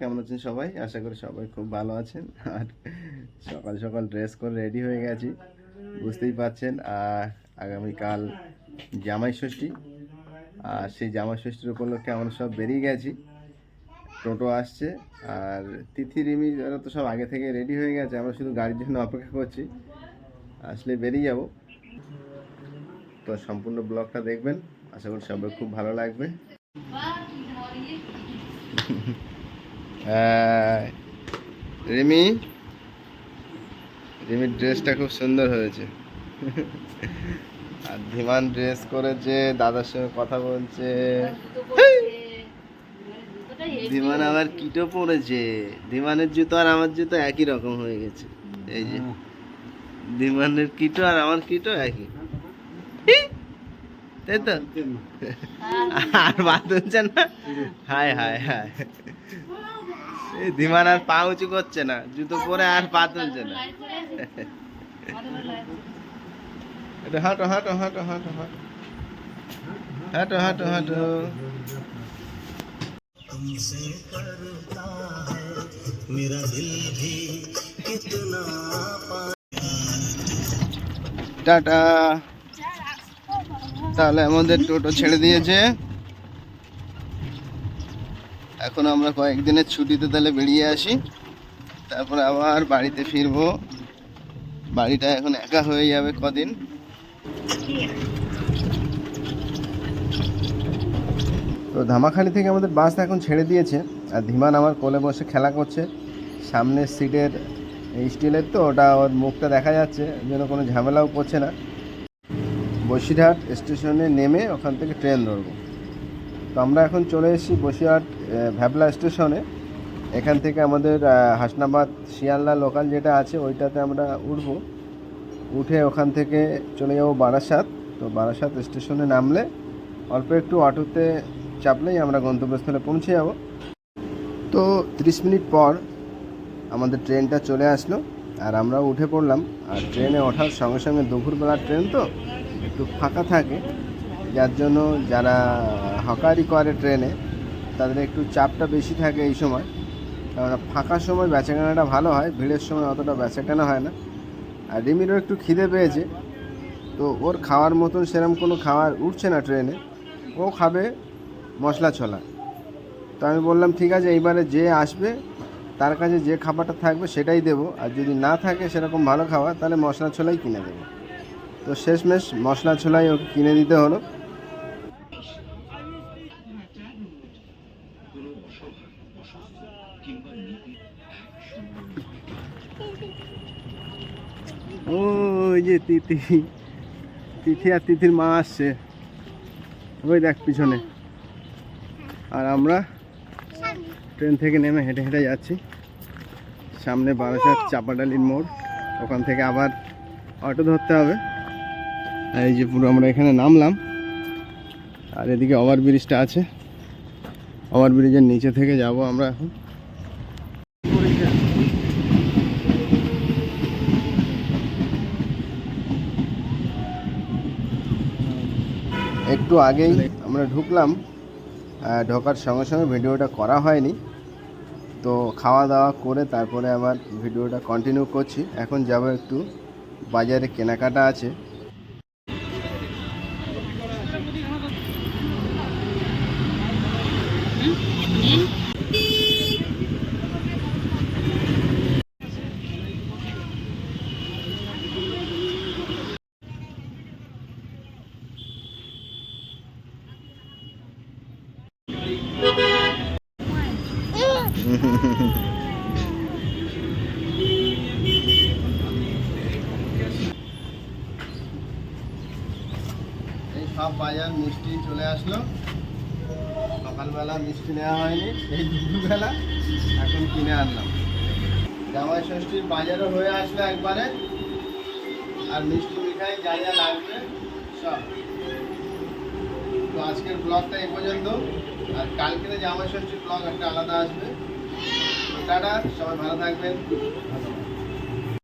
কেমন আছেন সবাই? আশা করি সবাই খুব ভালো আছেন। আর সকাল সকাল ড্রেস করে রেডি হয়ে গেছি, বুঝতেই পারছেন আর আগামীকাল জামাই ষষ্ঠী। আর সেই জামাই ষষ্ঠীর উপলক্ষে আমরা সব বেরিয়ে গেছি। টোটো আসছে, আর তিথি রিমি ওরা তো সব আগে থেকে রেডি হয়ে গেছে। আমরা শুধু গাড়ির জন্য অপেক্ষা করছি। আসলে বেরিয়ে যাব। তো সম্পূর্ণ ব্লগটা দেখবেন। আশা করি সবাই খুব ভালো লাগবে। রিমি? রিমির ড্রেসটা খুব সুন্দর হয়েছে। আর ধীমান ড্রেস করেছে দাদার সঙ্গে কথা বলছে। ধীমান আবার কিটো পরেছে। ধীমানের জুতো আর আমার জুতো একই রকম হয়ে গেছে। এই যে ধীমানের কিটো আর আমার কিটো একই। তাই তো? আর বাদ হচ্ছে না? হায় হায় হায়। ধীমান আর পা উঁচু করছে না জুতো পরে আর পা তুলছে না। এটা হাঁটো হাঁটো হাঁটো হাঁটো হাঁটো। হাঁটো হাঁটো হাঁটো। টাটা। তাহলে আমাদের টোটো ছেড়ে দিয়েছে। এখন আমরা কয়েকদিনের ছুটিতে তাহলে বেরিয়ে আসি। তারপরে আবার বাড়িতে ফিরবো। বাড়িটা এখন একা হয়ে যাবে কদিন। তো ধামাখালি থেকে আমাদের বাস এখন ছেড়ে দিয়েছে। আর ধীমান আমার কোলে বসে খেলা করছে। সামনের সিটের স্টিলের তো, ওটা ওর মুখটা দেখা যাচ্ছে, যেন কোনো ঝামেলাও করছে না। বসিরহাট স্টেশনে নেমে ওখান থেকে ট্রেন ধরবো। তো আমরা এখন চলে এসেছি বসিরহাট ভ্যাবলা স্টেশনে। এখান থেকে আমাদের হাসনাবাদ শিয়ালদা লোকাল যেটা আছে, ওইটাতে আমরা উঠব। উঠে ওখান থেকে চলে যাব বারাসাত। তো বারাসাত স্টেশনে নামলে অল্প একটু অটোতে চাপলেই আমরা গন্তব্যস্থলে পৌঁছে যাব। তো তিরিশ মিনিট পর আমাদের ট্রেনটা চলে আসলো আর আমরাও উঠে পড়লাম। আর ট্রেনে ওঠার সঙ্গে সঙ্গে দুপুরবেলার ট্রেন তো একটু ফাঁকা থাকে। যার জন্য যারা হকারি করে ট্রেনে, তাদের একটু চাপটা বেশি থাকে এই সময়। কারণ ফাঁকার সময় বেচাকেনাটা ভালো হয়, ভিড়ের সময় অতটা বেচাকেনা হয় না। আর রিমিরও একটু খিদে পেয়েছে, তো ওর খাওয়ার মতন সেরকম কোনো খাবার উঠছে না ট্রেনে। ও খাবে মশলা ছোলা। তো আমি বললাম, ঠিক আছে, এইবারে যে আসবে, তার কাছে যে খাবারটা থাকবে সেটাই দেবো। আর যদি না থাকে সেরকম ভালো খাবার, তাহলে মশলা ছোলাই কিনে দেবো। তো শেষমেশ মশলা ছোলাই ওকে কিনে দিতে হলো। ওই যে তিথি। তিথি আর তিথির মা আসছে। ওই দেখ পিছনে। আর আমরা ট্রেন থেকে নেমে হেঁটে হেঁটে যাচ্ছি। সামনে বারাসাত চাপাডালির মোড়। ওখান থেকে আবার অটো ধরতে হবে। আর এই যে পুরো আমরা এখানে নামলাম। আর এদিকে ওভার ব্রিজটা আছে। ওভার ব্রিজের নিচে থেকে যাব আমরা এখন। একটু আগেই আমরা ঢুকলাম ঢোকার সঙ্গে সঙ্গে ভিডিওটা করা হয়নি। তো খাওয়া দাওয়া করে তারপরে আবার ভিডিওটা কন্টিনিউ করছি। এখন যাব একটু বাজারে কেনাকাটা আছে। এই সব বাজার মিষ্টি চলে আসলো। সকালবেলা মিষ্টি নেওয়া হয়নি, এই দুপুরবেলা এখন কিনে আনলাম। জামাই ষষ্ঠীর বাজারও হয়ে আসলো একবারে। আর মিষ্টি মিঠাই যা যা লাগবে সব। আজকের ব্লগটা এ পর্যন্ত। আর কালকে জামাই ষষ্ঠীর ব্লগ, একটা আলাদা আসবে। টাটা, সবাই ভালো থাকবেন।